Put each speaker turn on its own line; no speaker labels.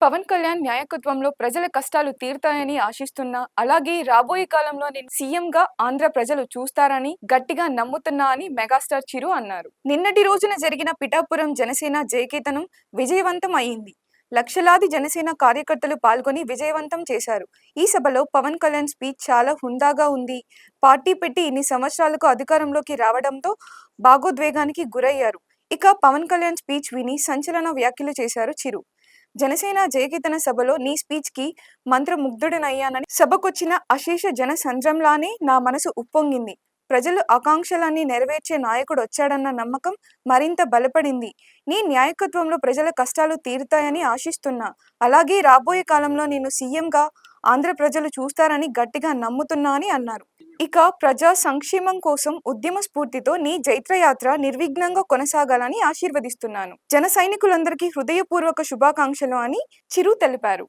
పవన్ కళ్యాణ్ నాయకత్వంలో ప్రజల కష్టాలు తీరుతాయని ఆశిస్తున్నా అలాగే రాబోయే కాలంలో నేను సీఎంగా ఆంధ్ర ప్రజలు చూస్తారని గట్టిగా నమ్ముతున్నా అని మెగాస్టార్ చిరు అన్నారు. నిన్నటి రోజున జరిగిన పిఠాపురం జనసేన జయకేతనం విజయవంతం అయింది. లక్షలాది జనసేన కార్యకర్తలు పాల్గొని విజయవంతం చేశారు. ఈ సభలో పవన్ కళ్యాణ్ స్పీచ్ చాలా హుందాగా ఉంది. పార్టీ పెట్టి ఇన్ని సంవత్సరాలకు అధికారంలోకి రావడంతో భాగోద్వేగానికి గురయ్యారు. ఇక పవన్ కళ్యాణ్ స్పీచ్ విని సంచలన వ్యాఖ్యలు చేశారు చిరు. జనసేన జయకీర్తన సభలో నీ స్పీచ్కి మంత్రముగ్ధుడనయ్యానని సభకొచ్చిన అశేష జన సంద్రంలానే నా మనసు ఉప్పొంగింది. ప్రజలు ఆకాంక్షలన్నీ నెరవేర్చే నాయకుడు వచ్చాడన్న నమ్మకం మరింత బలపడింది. నీ నాయకత్వంలో ప్రజల కష్టాలు తీరుతాయని ఆశిస్తున్నా. అలాగే రాబోయే కాలంలో నేను సీఎంగా ఆంధ్ర ప్రజలు చూస్తారని గట్టిగా నమ్ముతున్నా అని అన్నారు. ఇక ప్రజా సంక్షేమం కోసం ఉద్యమ స్ఫూర్తితో నీ జైత్రయాత్ర నిర్విఘ్నంగా కొనసాగాలని ఆశీర్వదిస్తున్నాను. జన సైనికులందరికీ హృదయపూర్వక శుభాకాంక్షలు అని చిరు తెలిపారు.